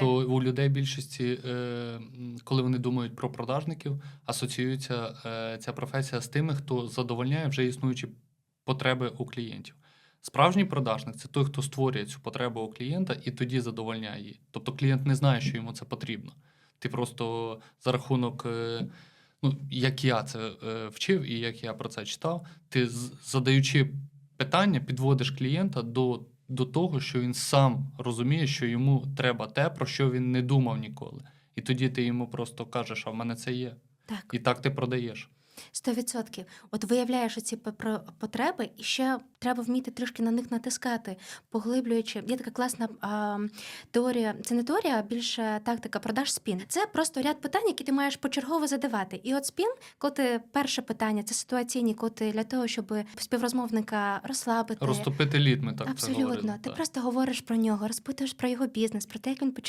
То у людей більшості, е, коли вони думають про продажників, асоціюється е, ця професія з тими, хто задовольняє вже існуючі потреби у клієнтів. Справжній продажник це той, хто створює цю потребу у клієнта і тоді задовольняє її. Тобто клієнт не знає, що йому це потрібно. Ти просто за рахунок, е, ну як я це вчив і як я про це читав, ти задаючи питання, підводиш клієнта до, до того, що він сам розуміє, що йому треба те, про що він не думав ніколи. І тоді ти йому просто кажеш, а в мене це є. Так, І так ти продаєш. 100%. От виявляєш про- потреби, і ще треба вміти трішки на них натискати, поглиблюючи. Є така класна а, теорія. Це не теорія, а більше тактика продаж спін. Це просто ряд питань, які ти маєш почергово задавати. І от спін, коли ти перше питання, це ситуаційні, коли для того, щоб співрозмовника розслабити. Розтопити лід, ми так це Абсолютно. говорили. ти так. просто говориш про нього, розпитуєш про його бізнес, про те, як він починає.